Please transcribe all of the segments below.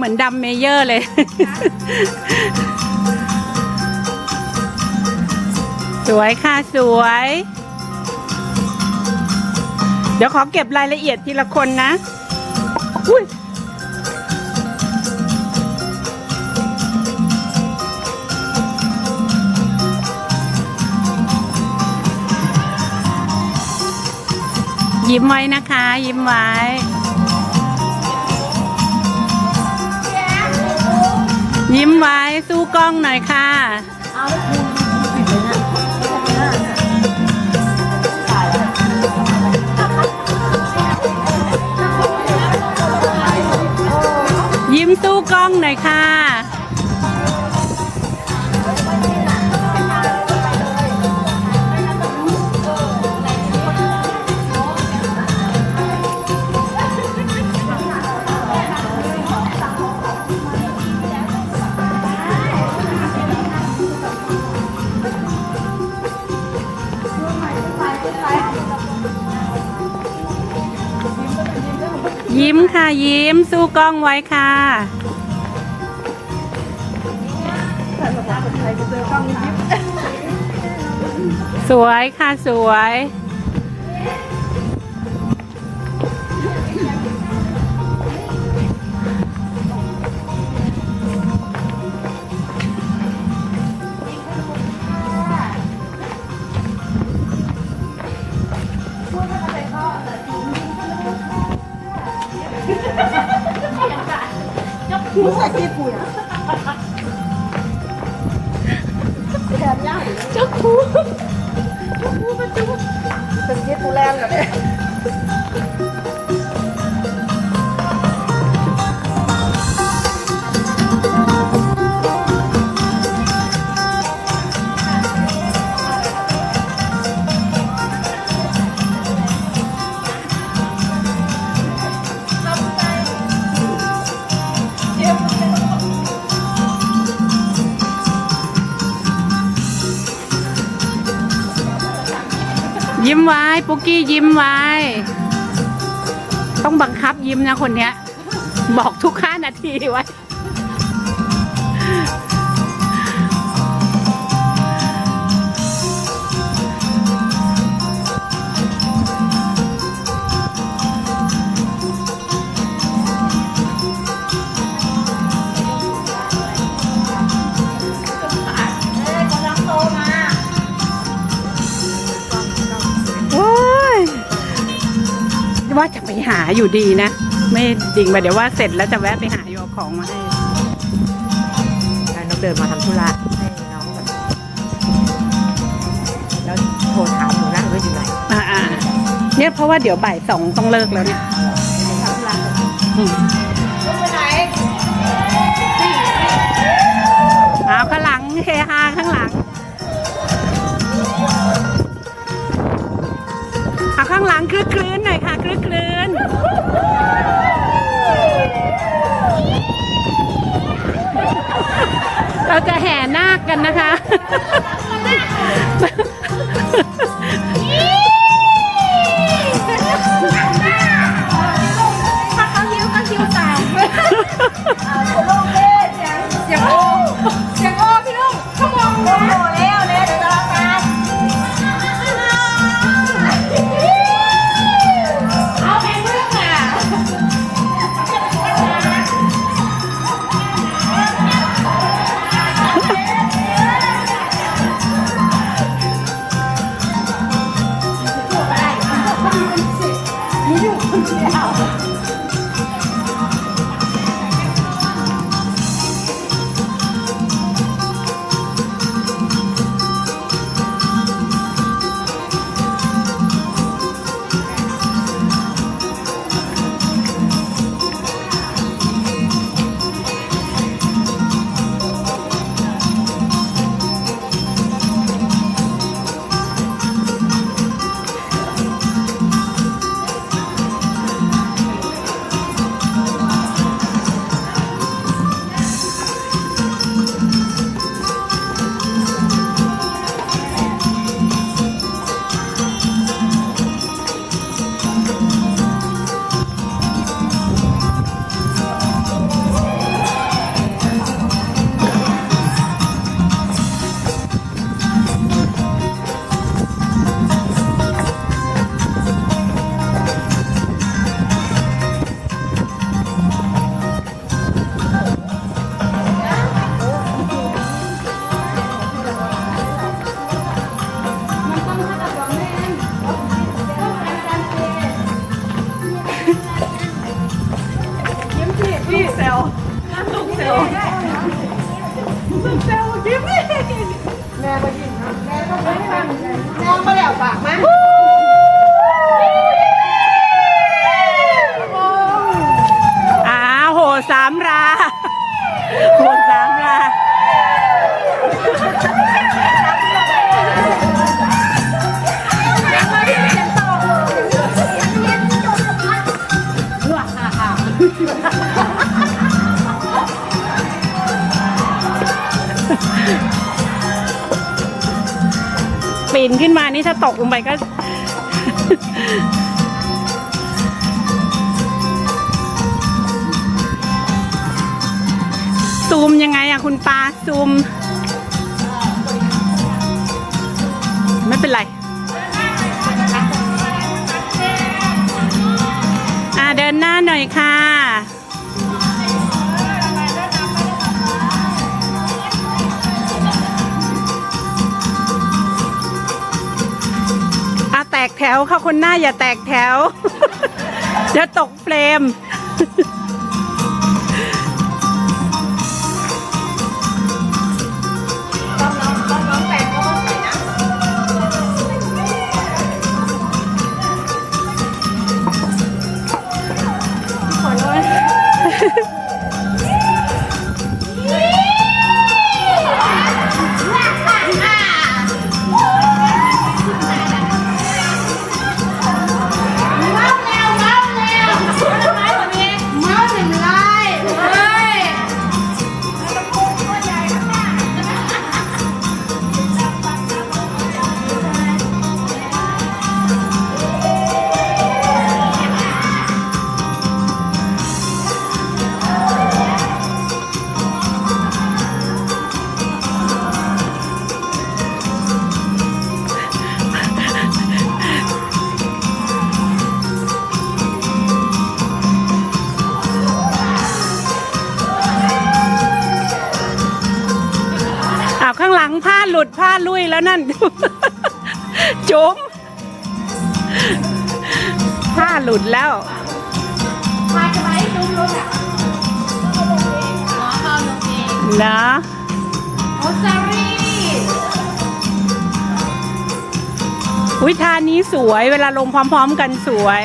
เหมือนดำเมเยอร์เลย สวยค่ะสวย เดี๋ยวขอเก็บรายละเอียดทีละคนนะ อุ้ยยิ้มไว้นะคะ ยิ้มไว้ ยิ้มไว้สู้กล้องหน่อยค่ะยิ้มสู้กล้องหน่อยค่ะ ยิ้มค่ะยิ้มสู้กล้องไว้ค่ะ สวยค่ะสวย ผู้ชายที่คุยอะแถมย่างเจ้าคูเจ้าคูเป็นจุ๊บเป็นเย็ดปูแลนเหรอเนี่ย ยิ้มไว้ปุกกี้ยิ้มไว้ ต้องบังคับยิ้มนะคนเนี้ย บอกทุกห้านาทีไว้ ว่าจะไปหาอยู่ดีนะ ไม่ดิ่งไปเดี๋ยวว่าเสร็จแล้วจะแวะไปหาอยู่เอาของมาให้แล้วน้องเดินมาทำธุระให้น้องแบบแล้วโทรถามหนูนะว่าอยู่ไหนอ่าๆเนี่ยเพราะว่าเดี๋ยวบ่ายสองต้องเลิกแล้วเนี่ยทำธุระอืมไปไหนเอาข้างหลังเฮฮาข้างหลังเอาข้างหลังคลึกคลื้นหน่อยค่ะค ลึกคลื้นเราจะแห่นาคกันนะคะ ถ้าตกลงไปก็ ซูมยังไงอะคุณปาซูม ไม่เป็นไรอ่าเดินหน้าหน่อยค่ะ แตกแถวค่ะคนหน้าอย่าแตกแถว เดี๋ยวตกเฟรมาลุยแล้วนั่นจุ๋มผ้าหลุดแล้วพาจะไปจุ้มรถอะอ๋อเอาลงเองนะโอซารีอุ้ยทานี้สวยเวลาลงพร้อม ๆ กันสวย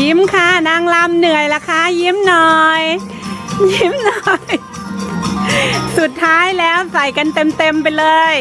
ยิ้มค่ะ นางลำเหนื่อยละคะ ยิ้มหน่อย ยิ้มหน่อย สุดท้ายแล้วใส่กันเต็มๆไปเลย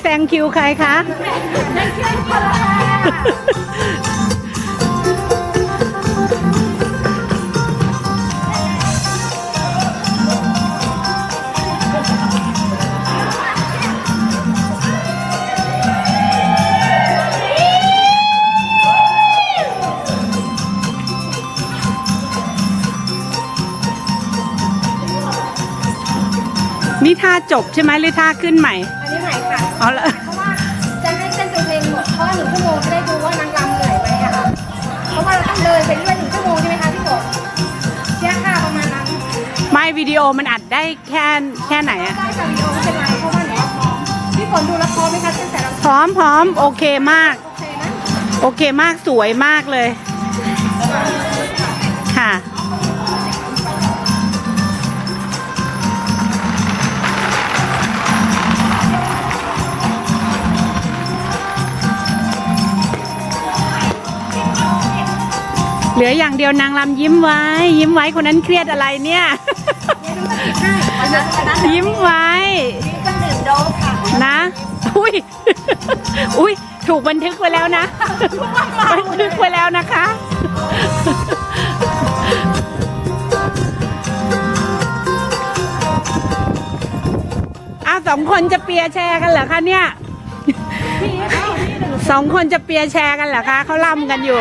แซงคิวใครคะได้คิวคนละนี่ท่าจบใช่ไหมหรือท่าขึ้นใหม่ อันนี้ใหม่ค่ะเอาละเพราะว่าจะให้เต้นเพลงหมดเพราะว่าหนึ่งชั่วโมงจะได้ดูว่านางรำเหนื่อยไหมอะค่ะเพราะว่าเราต้องเลยไปเรื่อยหนึ่งชั่วโมงใช่ไหมคะพี่กบเสียค่าประมาณนั้นไม่วิดีโอมันอัดได้แค่แค่ไหนอะได้จากวิดีโอไม่เป็นไรเพราะว่าหนูว่าพร้อมพี่ฝนดูละครไหมคะตั้งแต่เราพร้อมพร้อมโอเคมาก โอเคนะโอเคมากสวยมากเลยค่ะ เหลืออย่างเดียวนางรำยิ้มไว้ ยิ้มไว้คนนั้นเครียดอะไรเนี่ยอันนั้นอันนั้นยิ้มไว้มีเครื่องดื่มโดบค่ะนะ อุ้ย อุ้ย ถูกบันทึกไว้แล้วนะ บันทึกไว้แล้วนะคะ อ้าวสองคนจะเปียร์แชร์กันเหรอคะเนี่ยสองคนจะเปียร์แชร์กันเหรอคะเขาล่ำกันอยู่